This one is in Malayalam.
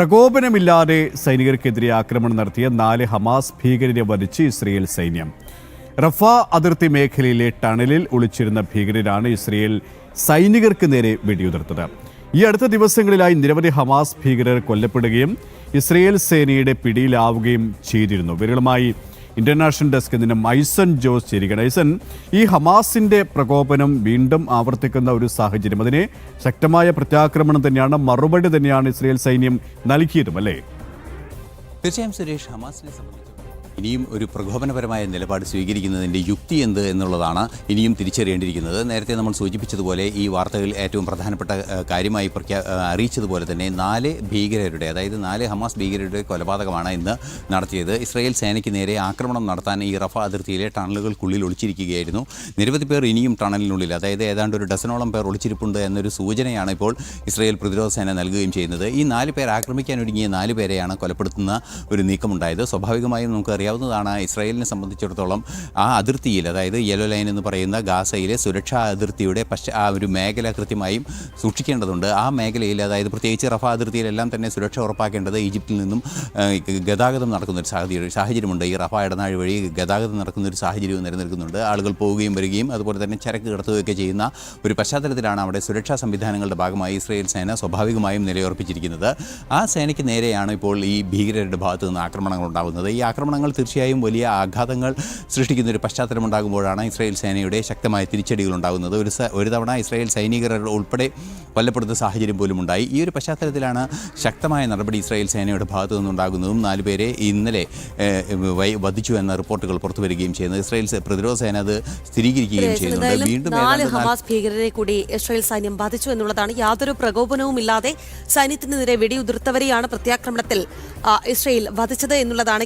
പ്രകോപനമില്ലാതെ സൈനികർക്കെതിരെ ആക്രമണം നടത്തിയ നാല് ഹമാസ് ഭീകരരെ വധിച്ച് ഇസ്രയേൽ സൈന്യം. റഫ അതിർത്തി മേഖലയിലെ ടണലിൽ ഒളിച്ചിരുന്ന ഭീകരരാണ് ഇസ്രയേൽ സൈനികർക്ക് നേരെ വെടിയുതിർത്തത്. ഈ അടുത്ത ദിവസങ്ങളിലായി നിരവധി ഹമാസ് ഭീകരർ കൊല്ലപ്പെടുകയും ഇസ്രയേൽ സേനയുടെ പിടിയിലാവുകയും ചെയ്തിരുന്നു. വിരളമായി ഇന്റർനാഷണൽ ഡെസ്ക് നിന്നും മൈസൺ ജോസ് ചേരുകയാണ്. ഐസൺ ഈ ഹമാസിന്റെ പ്രകോപനം വീണ്ടും ആവർത്തിക്കുന്ന ഒരു സാഹചര്യം. അതിനെ ശക്തമായ പ്രത്യാക്രമണം തന്നെയാണ് മറുപടി തന്നെയാണ് ഇസ്രയേൽ സൈന്യം നൽകിയതും അല്ലേ? തീർച്ചയായും സുരേഷ് ഹമാസിനെ സംബന്ധിച്ചിടത്തോളം ഇനിയും ഒരു പ്രകോപനപരമായ നിലപാട് സ്വീകരിക്കുന്നതിന്റെ യുക്തി എന്ത് എന്നുള്ളതാണ് ഇനിയും തിരിച്ചറിയേണ്ടിയിരിക്കുന്നത്. നേരത്തെ നമ്മൾ സൂചിപ്പിച്ചതുപോലെ ഈ വാർത്തകൾ ഏറ്റവും പ്രധാനപ്പെട്ട കാര്യമായി പ്രഖ്യാ അറിയിച്ചതുപോലെ തന്നെ നാല് ഭീകരരുടെ അതായത് നാല് ഹമാസ് ഭീകരരുടെ കൊലപാതകമാണ് ഇന്ന് നടത്തിയത്. ഇസ്രായേൽ സേനയ്ക്ക് നേരെ ആക്രമണം നടത്താൻ ഈ റഫ അതിർത്തിയിലെ ടണലുകൾക്കുള്ളിൽ ഒളിച്ചിരിക്കുകയായിരുന്നു. നിരവധി പേർ ഇനിയും ടണലിനുള്ളിൽ അതായത് ഏതാണ്ട് ഒരു ഡസനോളം പേർ ഒളിച്ചിരിപ്പുണ്ട് എന്നൊരു സൂചനയാണ് ഇപ്പോൾ ഇസ്രായേൽ പ്രതിരോധ സേന നൽകുകയും ചെയ്യുന്നത്. ഈ നാല് പേർ ആക്രമിക്കാൻ ഒരുങ്ങിയ നാല് പേരെയാണ് കൊലപ്പെടുത്തുന്ന ഒരു നീക്കമുണ്ടായത്. സ്വാഭാവികമായും നമുക്ക് അറിയാവുന്നതാണ് ഇസ്രായേലിനെ സംബന്ധിച്ചിടത്തോളം ആ അതിർത്തിയിൽ അതായത് യെല്ലോ ലൈൻ എന്ന് പറയുന്ന ഗാസയിലെ സുരക്ഷാ അതിർത്തിയുടെ പശ്ച ആ ഒരു മേഖല കൃത്യമായും സൂക്ഷിക്കേണ്ടതുണ്ട്. ആ മേഖലയിൽ അതായത് പ്രത്യേകിച്ച് റഫ അതിർത്തിയിലെല്ലാം തന്നെ സുരക്ഷ ഉറപ്പാക്കേണ്ടത് ഈജിപ്തിൽ നിന്നും ഗതാഗതം നടക്കുന്ന ഒരു സാഹചര്യം സാഹചര്യമുണ്ട്. ഈ റഫ ഇടനാഴി വഴി ഗതാഗതം നടക്കുന്ന ഒരു സാഹചര്യവും നിലനിൽക്കുന്നുണ്ട്. ആളുകൾ പോവുകയും വരികയും അതുപോലെ തന്നെ ചരക്ക് കടത്തുകയൊക്കെ ചെയ്യുന്ന ഒരു പശ്ചാത്തലത്തിലാണ് അവിടെ സുരക്ഷാ സംവിധാനങ്ങളുടെ ഭാഗമായി ഇസ്രായേൽ സേന സ്വാഭാവികമായും നിലയുറപ്പിച്ചിരിക്കുന്നത്. ആ സേനയ്ക്ക് നേരെയാണ് ഇപ്പോൾ ഈ ഭീകരരുടെ ഭാഗത്തു നിന്ന് ആക്രമണങ്ങൾ ഉണ്ടാകുന്നത് ഈ ആക്രമണങ്ങൾ തീർച്ചയായും വലിയ ആഘാതങ്ങൾ സൃഷ്ടിക്കുന്ന ഒരു പശ്ചാത്തലം ഉണ്ടാകുമ്പോഴാണ് ഇസ്രായേൽ സേനയുടെ ശക്തമായ തിരിച്ചടികൾ ഉണ്ടാകുന്നത്. ഒരു ഒരു തവണ ഇസ്രായേൽ സൈനികർ ഉൾപ്പെടെ കൊല്ലപ്പെടുന്ന സാഹചര്യം പോലും ഉണ്ടായി. ഈ ഒരു പശ്ചാത്തലത്തിലാണ് ശക്തമായ നടപടി ഇസ്രായേൽ സേനയുടെ ഭാഗത്തു നിന്നുണ്ടാകുന്നതും നാലുപേരെ ഇന്നലെ വധിച്ചു എന്ന റിപ്പോർട്ടുകൾ പുറത്തു വരികയും ചെയ്യുന്നത്. ഇസ്രായേൽ പ്രതിരോധ സേന അത് സ്ഥിരീകരിക്കുകയും ചെയ്യുന്നുണ്ട്. വീണ്ടും നാല് ഹമാസ് ഭീകരരെ കൂടി ഇസ്രായേൽ സൈന്യം ബാധിച്ചു എന്നുള്ളതാണ് യാതൊരു പ്രകോപനവും ഇല്ലാതെ സൈന്യത്തിനെതിരെ വെടിയുതിർത്തവരെയാണ് പ്രത്യാക്രമണത്തിൽ ഇസ്രായേൽ വധിച്ചത് എന്നുള്ളതാണ്